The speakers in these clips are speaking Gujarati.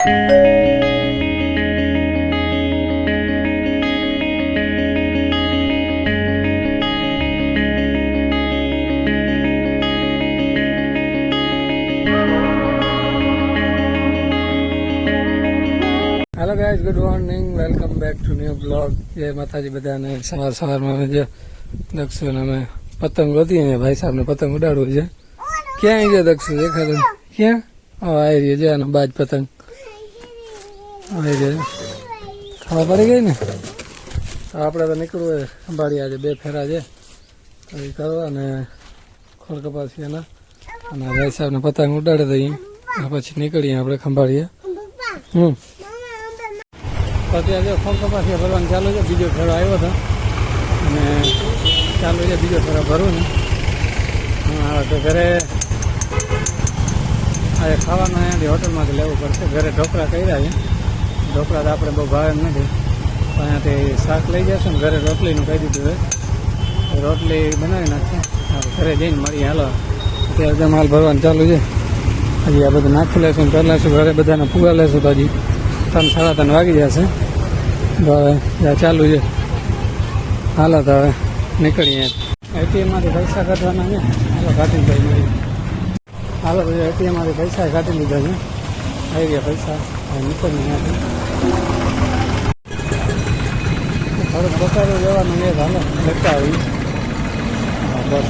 Hello guys good morning welcome back to new blog જય માતાજી બધાને. સવાર સવારમાં અમે જે દક્ષિણ અમે પતંગ ગોતી ને ભાઈ સાહેબને પતંગ ઉડાડવું છે. ક્યાં આવી ગયા દક્ષુ? દેખાતો ક્યાં? આવી રહ્યો છે, આનો બાજ પતંગ. આવી છે. ખબર પડી ગઈ ને? આપણે તો નીકળવું સંભાળી આજે, બે ફેરા છે. એ કરવા અને ખોળ કપાસી એના. અને ભાઈ સાહેબને પતંગ ઉડાડે દઈએ. પછી નીકળીએ આપણે ખંભાળીએ. હમ. પછી આજે ખોળ કપાસી ભરવાનું ચાલુ છે. બીજો ફેરો આવ્યો હતો. અને ચાલુ છે, બીજો ફેરો ભરવું ને. હા તો ઘરે આજે ખાવાનું અહીંયાથી હોટલમાંથી લેવું પડશે. ઘરે ઢોકળા કર્યા છે. ઢોકળા તો આપણે બહુ ભાવે નથી. પણ અહીંયાથી શાક લઈ જશે ને ઘરે રોટલીનું કહી દીધું છે. રોટલી બનાવી નાખશે ઘરે જઈને મળીએ. હાલો. અત્યારે તો માલ ભરવાનું ચાલુ છે. હજી આ બધું નાખી લેશું કરી લેશું. ઘરે બધાને પૂગા લેશું તો હજી ત્રણ સાડા ત્રણ વાગી જશે. તો હવે ચાલુ છે. હાલો તો હવે નીકળીએ. એટીએમમાંથી પૈસા કાઢવાના છે. હાલો કાઢી ભાઈ હાલો એટીએમમાંથી પૈસા કાઢી લીધા છે. આવી ગયા પૈસા હવે નીકળીએ ત્યાંથી થોડુંક બતાવી જવાનું છે તો હાલો લેતા આવી હા, બસ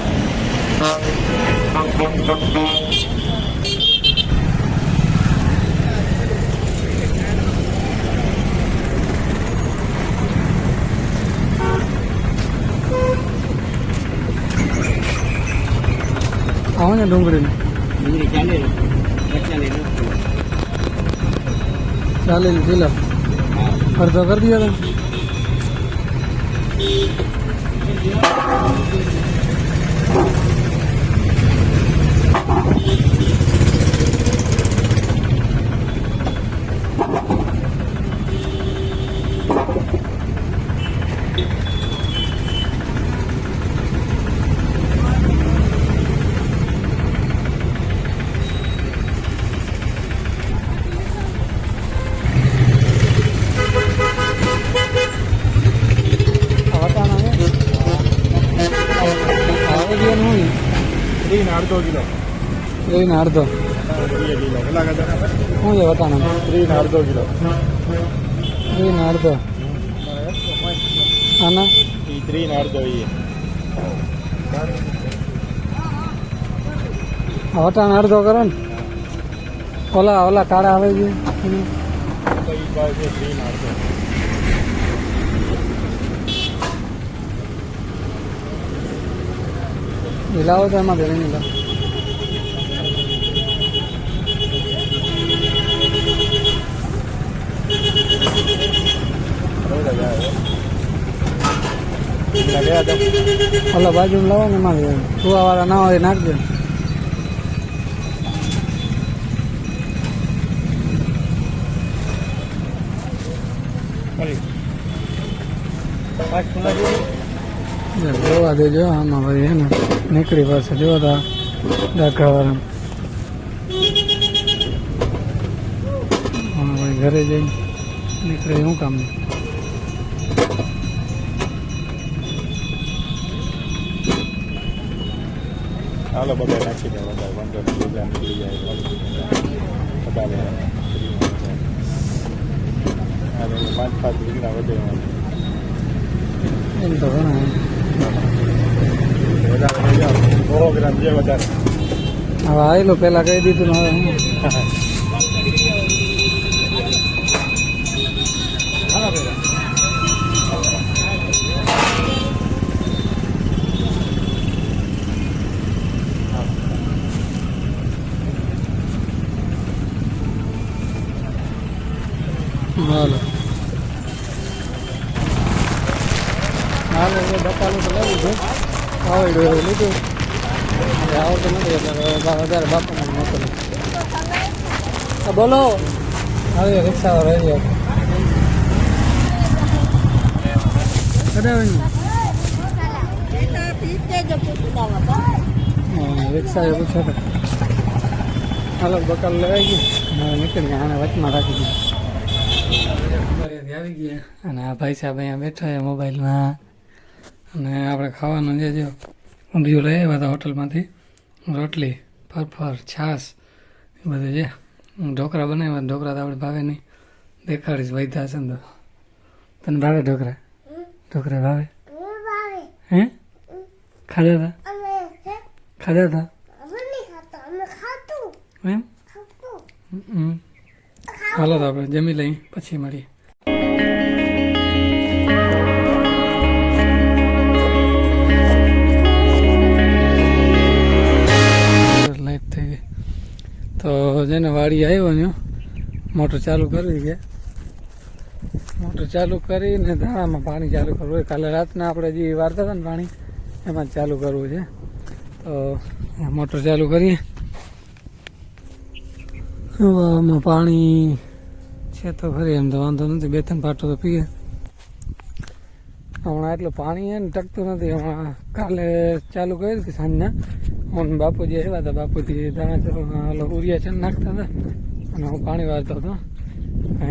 આવો ને ડુંગળીને ચાલીસ કિલો અડધો કરી દો તમે આ અડધો કિલો. અડધો કિલો કેટલા કદાચ શું છે વટાણા? ત્રીસ અડધો કિલો. લઈને અડધો. આના એ ત્રીસ અડધો એ. અડધો કરો ને. ઓલા ઓલા કાળા આવે છે. અડધો. લાવો તો એમાં ભેળી નહીં લાવો બરોબર જાય કેટલા ગયા હતા ઓલા બાજુ લાવો ને ભેળી કુવા વાળા ના હોય નાખજો જેવી દેજો, આમાં ભાઈ હે ને, નીકળી પાસે જોવા તા ભાઈ ઘરે જઈને નીકળે શું કામ હાલો બધા નાખી દે બધા વાંધો બધા નીકળી જાય બધા અને પાંચ પાંચ રીંગણા વધે એમ. તો ઘણા વધારે લઈ ગ્રામ જે વધારે. હવે આવેલું પેલા કહી દીધું હવે હાલો. હાલો બકાલું તો લેવું છે. આવડ્યું એવું લીધું. હવે આવડતું નથી એટલે વધારે બાપાનું મોકલું બોલો. આવ્યો રિક્ષા રહી ગયો. કરાવીને હા, રિક્ષા એવું છે હાલો બકાલ લેવાઈ ગયો. હવે નીકળી આને વચમાં રાખી દીધી. આવી ગયા. અને આ ભાઈ સાહેબ અહીંયા બેઠા છે મોબાઈલમાં. અને આપણે ખાવાનું જે જો ઊંધિયું લઈ આવ્યા હતા હોટલમાંથી. રોટલી ફરફર છાશ એ બધું છે. ઢોકળા બનાવ્યા ઢોકળા તો આપણે ભાવે નહીં દેખાડીશ વૈધા છે ને તો તને ભાવે ઢોકળા? ઢોકળા ભાવે? હે? ખાધા હતા? ખાધા હતા? એમ. હાલો તો આપણે જમી લઈ પછી મળીએ. લાઈટ થઈ ગઈ. તો જેને વાડી આવ્યો ને મોટર ચાલુ કરવી છે. મોટર ચાલુ કરીને ધાણામાં પાણી ચાલુ કરવું હોય. કાલે રાતના આપણે જે વારતા હતા ને પાણી, એમાં ચાલુ કરવું છે. તો, મોટર ચાલુ કરીએ. હવે આમાં પાણી છે તો ફરી એમ તો વાંધો નથી, બે ત્રણ પાટો તો પીએ. હમણાં એટલું પાણી એને ટકતું નથી, હમણાં કાલે ચાલુ કર્યું હતી સાંજના. હું બાપુજી આવ્યા હતા, બાપુજી દાણા ઉરિયા છે નાખતા હતા. અને હું પાણી વાળતો હતો.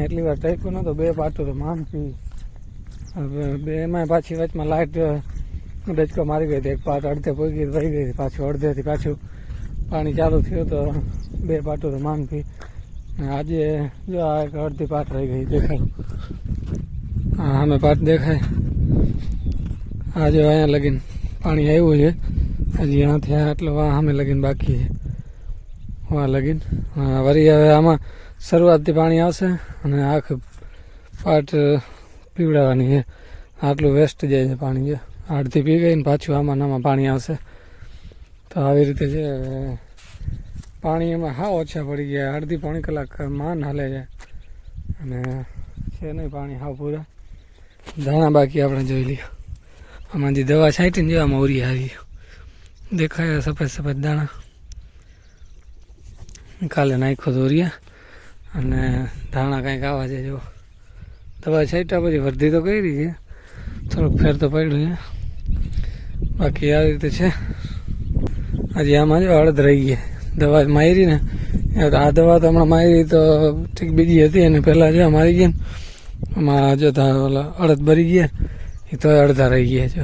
એટલી વાર ટાઈપું નહોતો, બે પાટો તો માન પી. હવે બે એમાં પાછી વચમાં લાઇટ ડચકો મારી ગઈ હતી, એક પાટ અડધે પગી રહી ગઈ હતી પાછું, અડધેથી પાછું પાણી ચાલુ થયું તો બે પાટો તો માન પી. આજે જો આ એક અડધી પાટ રહી ગઈ દેખાય. હા અમે પાટ દેખાય. આજે અહીંયા લગીન પાણી આવ્યું છે. હજી અહીંયાથી આટલો વાહ સામે લગીન બાકી છે. વાં લગીન. હા, વળી હવે આમાં શરૂઆતથી પાણી આવશે અને આખ પાટ પીવડાવવાની છે. આટલું વેસ્ટ જાય છે પાણી છે આડથી પી ગઈ ને પાછું આમાં આમાં પાણી આવશે. તો આવી રીતે છે પાણી એમાં હા ઓછા પડી ગયા. અડધી પોણી કલાક માન હાલે છે. અને છે નહીં પાણી, હા પૂરા. દાણા બાકી આપણે જોઈ લઈએ આમાં જે દવા છાંટીને જેવામાં ઉરી આવી દેખાય સફેદ સફેદ દાણા. કાલે નાખ્યો તો અને ધાણા કાંઈક આવા છે જો દવા છાંટ્યા પછી વર્ધી તો કરી છે. થોડુંક ફેર તો પડ્યું છે. બાકી આવી રીતે છે. હજી આમાં જો અડધ રહી ગઈ દવા મારી ને આ દવા તો હમણાં મારી તો ઠીક બીજી હતી અને પહેલાં જો મારી ગઈ ને, આમાં જો ઓલા અડદ ભરી ગયા, એ તો અડધા રહી ગયા જો.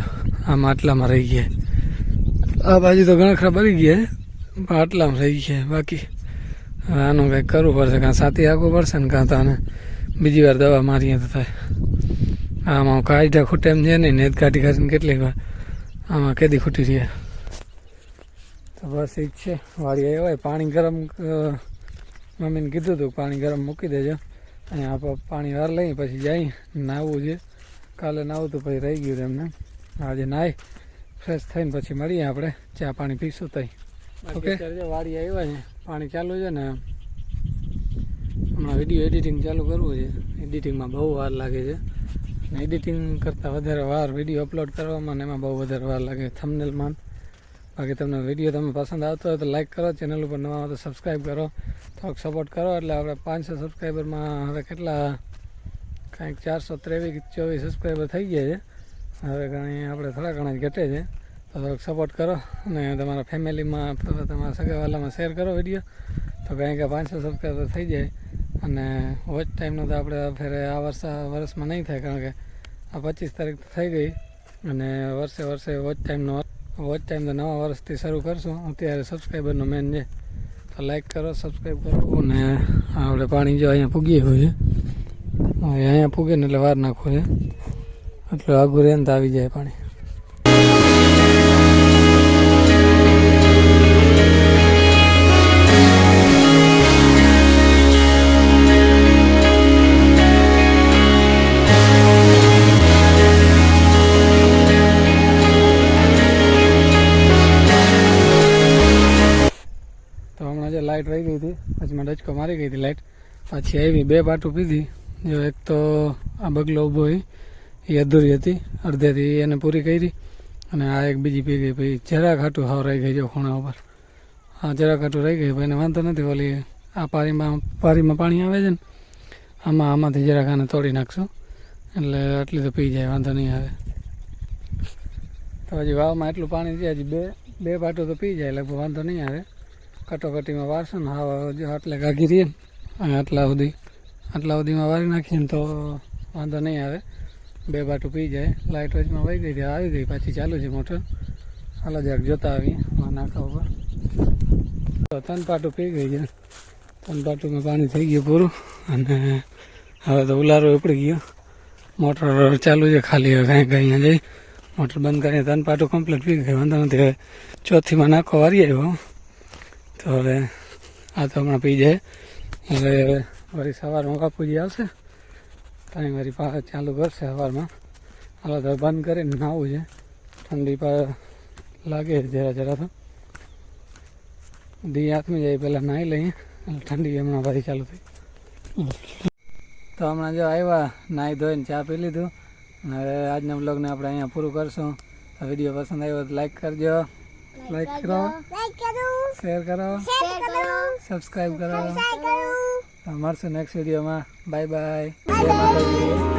આમાં આટલામાં રહી ગયા. આ બાજુ તો ઘણા ખરા ભરી ગયા, પણ આટલામાં રહી ગયા. બાકી આનું કંઈક કરવું પડશે, કાં સાથી આગવું પડશે ને કાં તો આને બીજી વાર દવા મારીએ તો થાય. આમાં કાઢ્યા ખૂટે એમ છે નહીં, નેત કાઢી કાઢીને કેટલીક વાર આમાં કેદી ખૂટી રહ્યા. બસ એ જ છે. વાળી આવ્યો હોય પાણી ગરમ મમ્મીને કીધું હતું પાણી ગરમ મૂકી દેજો. અહીંયા આપણે પાણી વાર લઈ પછી જઈ નાહવું છે. કાલે નાહવું તો પછી રહી ગયું એમને. આજે નાહી ફ્રેશ થઈને પછી મળીએ આપણે ચા પાણી પીશું તઈ. ઓકે? વાડી આવ્યા છે પાણી ચાલુ છે ને હમણાં વીડિયો એડિટિંગ ચાલુ કરવું છે. એડિટિંગમાં બહુ વાર લાગે છે. અને એડિટિંગ કરતાં વધારે વાર વીડિયો અપલોડ કરવામાં ને એમાં બહુ વધારે વાર લાગે થંબનેલમાં બાકી તમને વીડિયો તમે પસંદ આવતો હોય તો લાઇક કરો ચેનલ ઉપર નવા હોય તો સબસ્ક્રાઈબ કરો થોડોક સપોર્ટ કરો. એટલે આપણે પાંચસો સબસ્ક્રાઈબરમાં હવે કેટલા? કાંઈક ચારસો ત્રેવીસ, ચોવીસ સબસ્ક્રાઈબર થઈ ગયા છે. હવે ઘણી આપણે થોડા ઘણા જ ઘટે છે. તો થોડોક સપોર્ટ કરો અને તમારા ફેમિલીમાં તમારા સગાવાલામાં શેર કરો વીડિયો તો કંઈક પાંચસો સબસ્ક્રાઈબર થઈ જાય. અને વોચ ટાઈમનો તો આપણે ફેરે આ વર્ષ વર્ષમાં નહીં થાય, કારણ કે આ પચીસ તારીખ થઈ ગઈ. અને વર્ષે વર્ષે વોચ ટાઈમનો વોચ ટાઈમ તો નવા વર્ષથી શરૂ કરશું. અત્યારે સબસ્ક્રાઈબરનો મેન છે. તો લાઈક કરો સબસ્ક્રાઈબ કરો. અને આપણે પાણી જો અહીંયા પૂગી ગયું છે. અહીંયા પૂગે ને એટલે વાર નાખવું છે. એટલે આઘું રહે આવી જાય પાણી. લાઇટ રહી ગઈ હતી. પછી મેં ડચકો મારી ગઈ હતી લાઇટ પાછી આવી, બે બાટું પીધી. જો એક તો આ બગલો ઊભો હોય, એ અધૂરી હતી. અડધેથી એને પૂરી કરી અને આ એક બીજી પી ગઈ. પછી જરાક હાટું હાવ રહી ગઈ જો ખૂણા ઉપર. હા, જરાક હાટું રહી ગઈ ભાઈ એને વાંધો નથી. ઓલી આ પારીમાં પારીમાં પાણી આવે છે ને, આમાં, આમાંથી જરાક આને તોડી નાખશું. એટલે આટલી તો પી જાય, વાંધો નહીં આવે. તો હજી વાવમાં એટલું પાણી છે, હજી બે બે પાટું તો પી જાય, લગભગ વાંધો નહીં આવે. કટોકટીમાં વારસો ને હા આટલે ગાગી રહીએ અને આટલા સુધી, આટલા સુધીમાં વારી નાખીએ ને તો વાંધો નહીં આવે. બે બાટું પી જાય. લાઇટ વચમાં વહી ગઈ આવી ગઈ. પાછી ચાલુ છે મોટર. હાલો જરાક જોતા આવીએ. નાખા ઉપર. તો ત્રણ પાટું પી ગઈ છે. ત્રણ પાટુંમાં પાણી થઈ ગયું પૂરું. અને હવે તો ઉલારો ઉપડી ગયો. મોટર ચાલુ છે ખાલી. હવે કાંઈ કાંઈ અહીંયા જઈ. મોટર બંધ કરીને ત્રણ પાટું કમ્પ્લીટ પી ગઈ. વાંધો નથી. હવે ચોથીમાં નાખો વારી આવ્યો. તો હવે આ તો હમણાં પી જાય. હવે વળી સવારમાં બાપુજી આવશે. ત્યાં મારી પાસે ચાલુ કરશે સવારમાં. હાલો તો બંધ કરીને નાવું છે. ઠંડી પા લાગે જરા જરા તો. દી હાથમાં જાય પહેલાં નાહી લઈએ. એટલે ઠંડી હમણાં પાછી ચાલુ થઈ. તો હમણાં જો આવ્યા, નાહી ધોઈને ચા પી લીધું. હવે આજના બ્લોગને આપણે અહીંયા પૂરું કરશું. વીડિયો પસંદ આવ્યો તો લાઈક કરજો. લાઈક કરો. શેર કરો. સબસ્ક્રાઈબ કરો. મળશું નેક્સ્ટ વિડીયોમાં બાય બાય